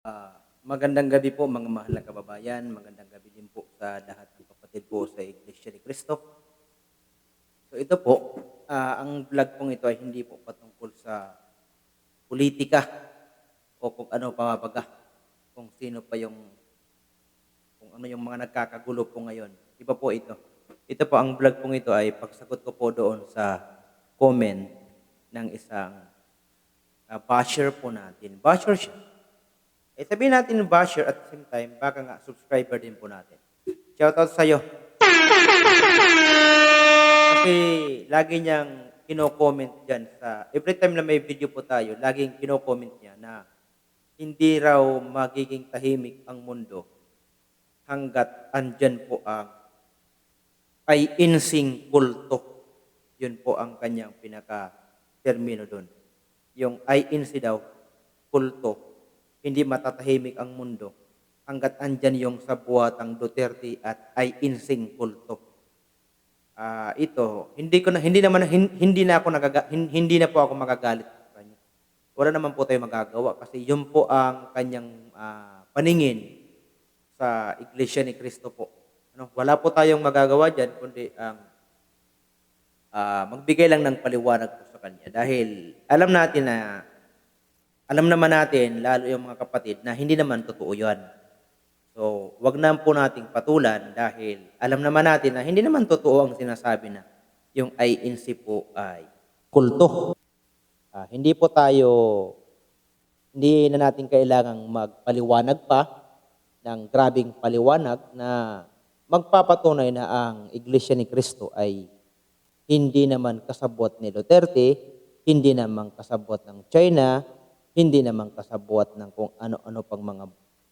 Ah, magandang gabi po mga mahal na kababayan. Magandang gabi din po sa lahat ng kapatid po sa Iglesia ni Cristo. So ito po, ah, ang vlog pong ito ay hindi po patungkol sa politika o kung ano pamabaga, kung sino pa yung kung ano yung mga nagkakagulo po ngayon. Iba po ito. Ito po, ang vlog pong ito ay pagsagot ko po doon sa comment ng isang ah, basher po natin. Basher siya. Eh sabihin natin basher at the same time, baka nga subscriber din po natin. Shoutout sa'yo. Kasi lagi niyang kino-comment dyan sa, every time na may video po tayo, laging kino-comment niya na hindi raw magiging tahimik ang mundo hanggat andyan po ang ay insing kulto. Yun po ang kanyang pinaka-termino doon. Yung ay insi daw, kulto, hindi matatahimik ang mundo hanggat andyan yung sa buhatang Duterte at ay insing kulto. Ah, ito, hindi ko na hindi naman hin- hindi na ako nagaga, hin- hindi na po ako magagalit sa kanya. Wala naman po tayo magagawa kasi yun po ang kanyang ah, paningin sa Iglesia ni Cristo po. Ano, wala po tayong magagawa diyan kundi ang ah, magbigay lang ng paliwanag po sa kanya dahil alam natin na alam naman natin, lalo yung mga kapatid, na hindi naman totoo yan. So, wag na po nating patulan dahil alam naman natin na hindi naman totoo ang sinasabi na yung INC po ay kulto. Ah, hindi po tayo, hindi na natin kailangang magpaliwanag pa ng grabing paliwanag na magpapatunay na ang Iglesia ni Cristo ay hindi naman kasabot ni Duterte, hindi naman kasabot ng China, hindi naman kasabot ng kung ano-ano pang mga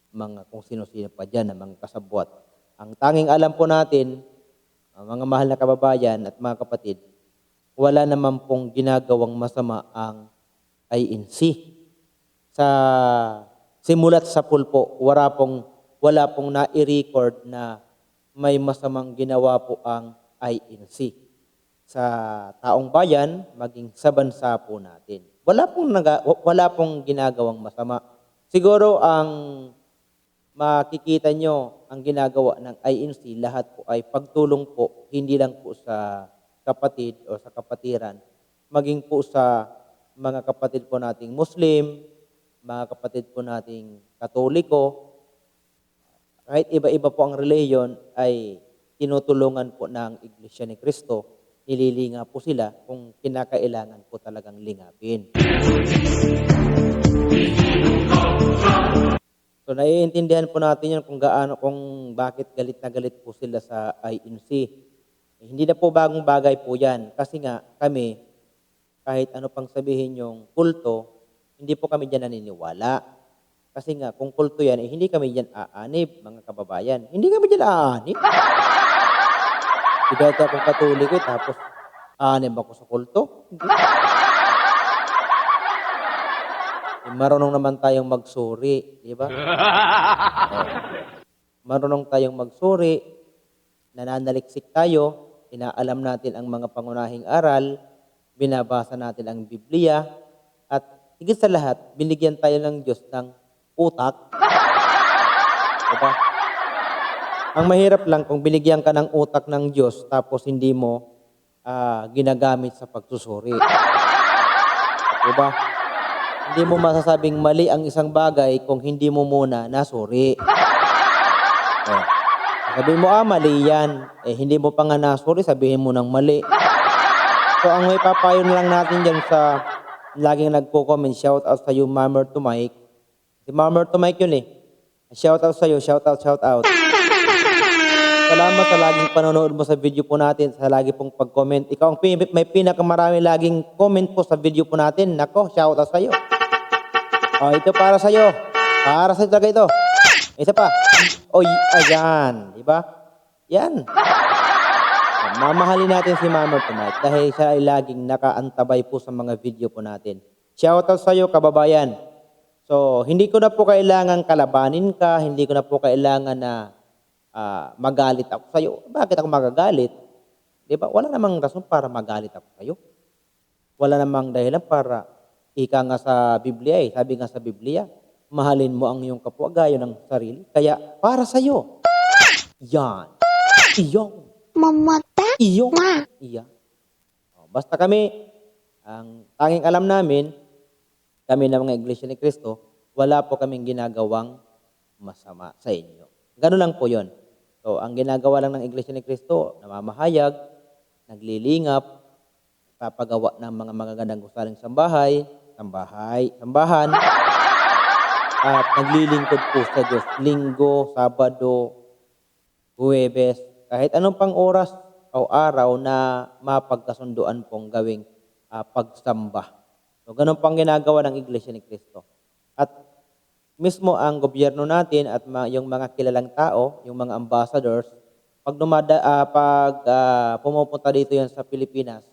mga kung sino-sino pa diyan na mga kasabot. Ang tanging alam po natin, mga mahal na kababayan at mga kapatid, wala naman pong ginagawang masama ang INC. Sa simulat sa pulpo, wala pong wala pong na-record na may masamang ginawa po ang INC sa taong bayan, maging sa bansa po natin. Wala pong, naga, wala pong ginagawang masama. Siguro ang makikita nyo ang ginagawa ng INC, lahat po ay pagtulong po, hindi lang po sa kapatid o sa kapatiran, maging po sa mga kapatid po nating Muslim, mga kapatid po nating Katoliko, kahit iba-iba po ang reliyon ay tinutulungan po ng Iglesia ni Cristo, nililinga po sila kung kinakailangan po talagang lingapin. So naiintindihan po natin yan kung gaano, kung bakit galit na galit po sila sa INC. Eh, hindi na po bagong bagay po yan. Kasi nga kami, kahit ano pang sabihin yung kulto, hindi po kami dyan naniniwala. Kasi nga, kung kulto yan, eh, hindi kami dyan aanib, mga kababayan. Hindi kami dyan aanib. Di dati akong katoliko, eh, tapos aanib ako sa kulto. Eh, marunong naman tayong magsuri, di ba? Marunong tayong magsuri, nananaliksik tayo, inaalam natin ang mga pangunahing aral, binabasa natin ang Biblia, at higit sa lahat, binigyan tayo ng Diyos ng utak. Diba? Ang mahirap lang kung binigyan ka ng utak ng Diyos tapos hindi mo ah, ginagamit sa pagsusuri. Diba? Hindi mo masasabing mali ang isang bagay kung hindi mo muna nasuri. Oh. Sabihin mo, ah, mali yan. Eh, hindi mo pa nga nasuri, sabihin mo ng mali. So, ang may papayo na lang natin dyan sa laging nagko-comment, shout out sa you, Mummer to Mike. Si Mummer to Mike yun eh. Shout out sa iyo, shout out, shout out. Salamat sa laging panonood mo sa video po natin, sa lagi pong pag-comment. Ikaw ang may pinakamarami laging comment po sa video po natin. Nako, shout out sa iyo. Oh, ito para sa iyo. Para sa talaga ito. Isa pa. Oy, ayan, di ba? Yan. Mamahalin natin si Mama tonight dahil siya ay laging nakaantabay po sa mga video po natin. Shout out sa iyo, kababayan. So, hindi ko na po kailangan kalabanin ka, hindi ko na po kailangan na ah, magalit ako sa iyo. Bakit ako magagalit? 'Di ba? Wala namang rason para magalit ako sa iyo. Wala namang dahilan para ika nga sa Biblia eh. Sabi nga sa Biblia, mahalin mo ang iyong kapwa gaya ng sarili. Kaya para sa iyo. Yan. Iyong. Mamata. Iyong. Ma. Iya. O, Basta kami, ang tanging alam namin, kami na mga Iglesia ni Cristo, wala po kaming ginagawang masama sa inyo. Ganun lang po yon. So, ang ginagawa lang ng Iglesia ni Cristo, namamahayag, naglilingap, papagawa ng mga magagandang gusaling sambahay, sambahay, sambahan, at naglilingkod po sa Diyos. Linggo, Sabado, Huwebes, kahit anong pang oras o araw na mapagkasunduan pong gawing ah, pagsamba. So, ganun pang ginagawa ng Iglesia ni Cristo. At mismo ang gobyerno natin at ma- yung mga kilalang tao, yung mga ambassadors, pag, dumada, ah, pag ah, pumupunta dito yan sa Pilipinas,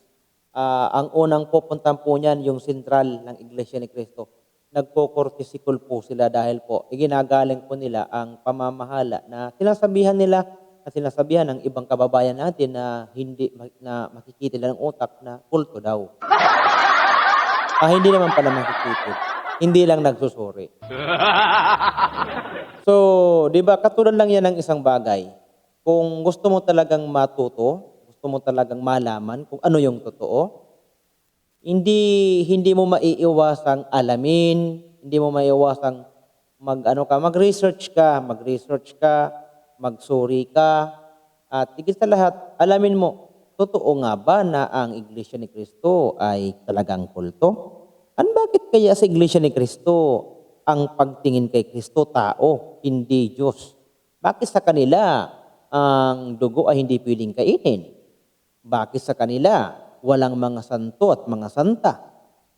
ah, ang unang pupuntan po niyan yung sentral ng Iglesia ni Cristo. Nagpo-cortical po sila dahil po iginagaling po nila ang pamamahala na sinasabihan nila at sinasabihan ng ibang kababayan natin na hindi na makikita ng utak na kulto daw. Ah, hindi naman pala makikita. Hindi lang nagsusuri. So, di ba, katulad lang yan ng isang bagay. Kung gusto mo talagang matuto, gusto mo talagang malaman kung ano yung totoo, hindi hindi mo maiiwasang alamin, hindi mo maiiwasang mag ano ka, mag-research ka, mag-research ka, magsuri ka, at higit sa lahat, alamin mo, totoo nga ba na ang Iglesia ni Kristo ay talagang kulto? An bakit kaya sa Iglesia ni Kristo ang pagtingin kay Kristo tao, hindi Diyos? Bakit sa kanila ang dugo ay hindi pwedeng kainin? Bakit sa kanila walang mga santo at mga santa?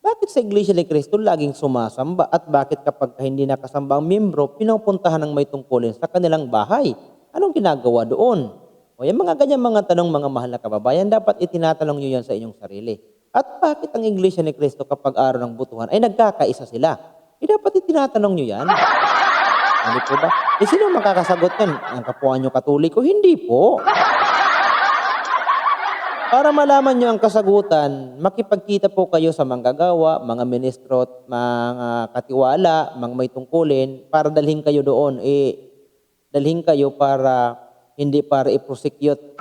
Bakit sa Iglesia ni Cristo laging sumasamba at bakit kapag hindi nakasamba ang membro, pinupuntahan ng may tungkulin sa kanilang bahay? Anong ginagawa doon? O yung mga ganyan mga tanong mga mahal na kababayan, dapat itinatanong nyo yan sa inyong sarili. At bakit ang Iglesia ni Cristo kapag araw ng butuhan ay nagkakaisa sila? Eh dapat itinatanong nyo yan. Ano po ba? Eh sino makakasagot yan? Ang kapwa nyo katoliko? Hindi po. Para malaman nyo ang kasagutan, makipagkita po kayo sa manggagawa, mga ministro mga katiwala, mga may tungkulin, para dalhin kayo doon. Eh, dalhin kayo para, hindi para i-prosecute,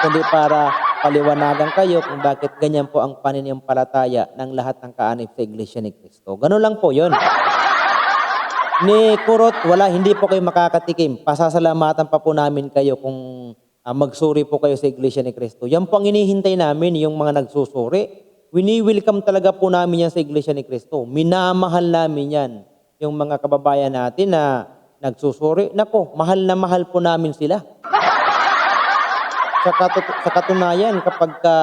kundi para paliwanagan kayo kung bakit ganyan po ang paninimpalataya ng lahat ng kaanib sa Iglesia ni Cristo. Ganun lang po yun. Ni Kurot, wala, hindi po kayo makakatikim. Pasasalamatan pa po namin kayo kung ah, magsuri po kayo sa Iglesia ni Cristo. Yan po ang inihintay namin, yung mga nagsusuri. Wini-welcome talaga po namin yan sa Iglesia ni Cristo. Minamahal namin yan. Yung mga kababayan natin na nagsusuri, nako, mahal na mahal po namin sila. Sa, katut- sa katunayan, kapag ka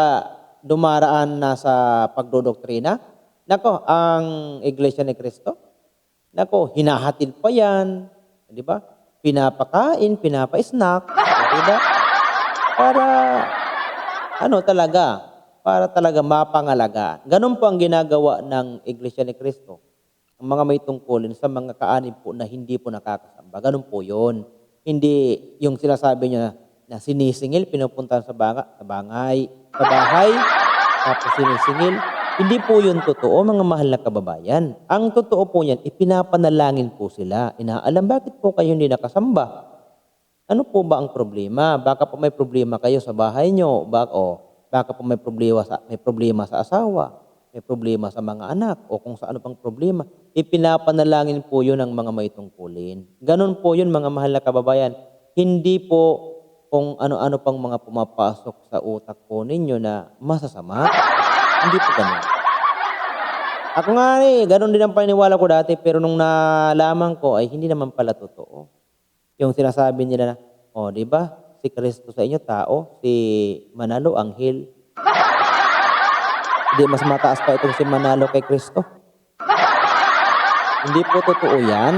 dumaraan na sa pagdodoktrina, nako, ang Iglesia ni Cristo, nako, hinahatid pa yan, di ba? Pinapakain, pinapa-snack, di ba? Para, ano talaga, para talaga mapangalaga. Ganun po ang ginagawa ng Iglesia ni Cristo. Ang mga may tungkulin sa mga kaanib po na hindi po nakakasamba. Ganun po yun. Hindi yung sinasabi niya na sinisingil, pinupuntahan sa, banga, sa bangay, sa bahay, tapos sinisingil. Hindi po yun totoo, mga mahal na kababayan. Ang totoo po yan, ipinapanalangin po sila. Inaalam, bakit po kayo hindi nakasamba? Ano po ba ang problema? Baka po may problema kayo sa bahay nyo. Baka, o, baka po may problema, sa, may problema sa asawa. May problema sa mga anak. O kung sa ano pang problema. Ipinapanalangin po yun ng mga may tungkulin. Ganon po yun mga mahal na kababayan. Hindi po kung ano-ano pang mga pumapasok sa utak po ninyo na masasama. Hindi po ganun. Ako nga eh, ganun din ang paniniwala ko dati pero nung nalaman ko ay hindi naman pala totoo. Yung sinasabi nila na, oh, di ba? Si Kristo sa inyo tao, si Manalo anghel. Hindi mas mataas pa itong si Manalo kay Kristo. Hindi po totoo yan.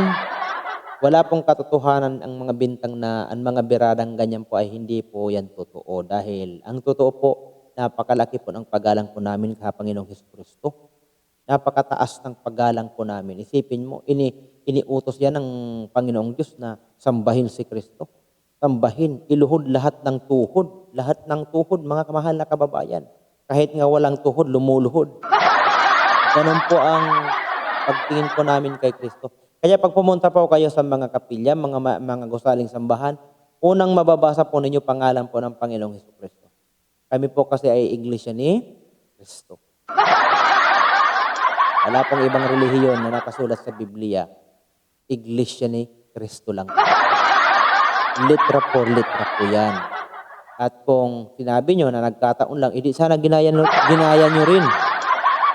Wala pong katotohanan ang mga bintang na, ang mga biradang ganyan po ay hindi po yan totoo. Dahil ang totoo po, napakalaki po ng paggalang po namin sa Panginoong Hesus Kristo. Napakataas ng paggalang po namin. Isipin mo, ini, iniutos yan ng Panginoong Diyos na sambahin si Kristo. Sambahin, iluhod lahat ng tuhod. Lahat ng tuhod, mga kamahal na kababayan. Kahit nga walang tuhod, lumuluhod. Ganun po ang pagtingin po namin kay Kristo. Kaya pag pumunta po kayo sa mga kapilya, mga mga gusaling sambahan, unang mababasa po ninyo pangalan po ng Panginoong Hesus Kristo. Kami po kasi ay iglesia ni Kristo. Wala pong ibang relihiyon na nakasulat sa Biblia. Iglesia ni Kristo lang. Litra por litra po yan. At kung sinabi nyo na nagkataon lang, edi sana ginaya, nyo- ginaya nyo rin.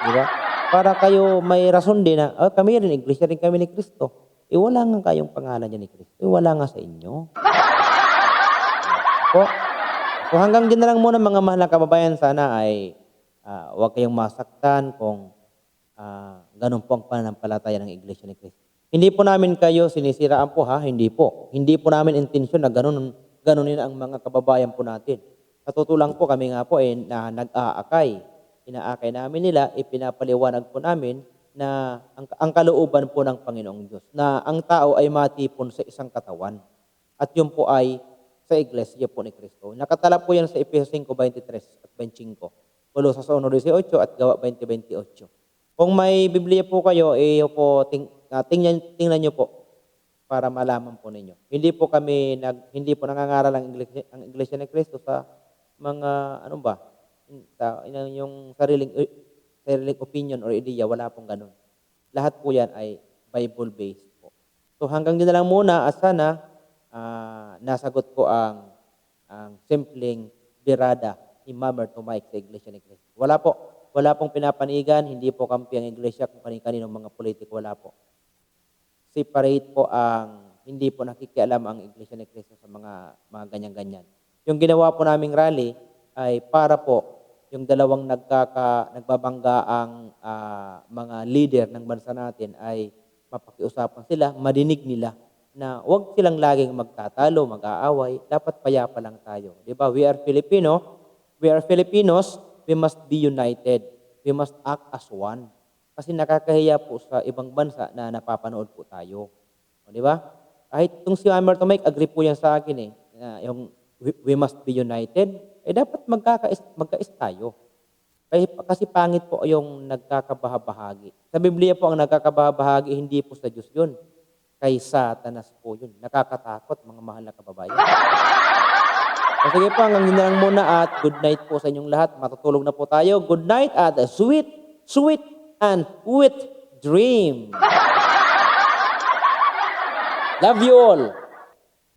Di ba? Para kayo may rason din na, oh, kami rin, iglesia rin kami ni Kristo. Eh, wala nga kayong pangalan niya ni Kristo. Eh, wala nga sa inyo. Po. So hanggang dyan na lang muna mga mahal na kababayan, sana ay ah, huwag kayong masaktan kung ah, ganun po ang pananampalataya ng Iglesia ni Kristo. Hindi po namin kayo sinisiraan po ha, hindi po. Hindi po namin intensyon na ganun, ganunin ang mga kababayan po natin. Sa totoo lang po kami nga po eh, na nag-aakay. Inaakay namin nila, ipinapaliwanag po namin na ang, ang kalooban po ng Panginoong Diyos. Na ang tao ay matipon sa isang katawan. At yun po ay sa iglesia po ni Kristo. Nakatala po yan sa Efeso 5:23 at 25. Pulo sa 1:18 at gawa 20:28. Kung may Biblia po kayo, eh po ting, ah, tingnan tingnan niyo po para malaman po ninyo. Hindi po kami nag hindi po nangangaral ang iglesia, ang iglesia ni Kristo sa mga ano ba? Sa yung- sariling eh, sariling opinion or idea, wala pong ganun. Lahat po yan ay Bible based po. So hanggang dyan na lang muna at sana ah, nasagot ko ang ang simpleng birada ni Mother to Mike sa Iglesia ni Cristo. Wala po. Wala pong pinapanigan, hindi po kampi ang Iglesia kung kani-kaninong mga politiko, wala po. Separate po ang, hindi po nakikialam ang Iglesia ni Cristo sa mga, mga ganyan-ganyan. Yung ginawa po naming rally ay para po yung dalawang nagkaka, nagbabangga ang ah, mga leader ng bansa natin ay mapakiusapan sila, madinig nila na huwag silang laging magtatalo, mag-aaway, dapat payapa lang tayo. Di ba? We are Filipino, we are Filipinos, we must be united. We must act as one. Kasi nakakahiya po sa ibang bansa na napapanood po tayo. O, di ba? Kahit itong si Amber to Mike, agree po yan sa akin eh. Na yung we, we must be united, eh dapat magkakais, magkais tayo. Kasi, pangit po yung nagkakabahabahagi. Sa Biblia po, ang nagkakabahabahagi, hindi po sa Diyos yun. Kay Satanas po yun. Nakakatakot, mga mahal na kababayan. O sige po, hanggang yun na lang muna at good night po sa inyong lahat. Matutulog na po tayo. Good night at a sweet, sweet and sweet dream. Love you all.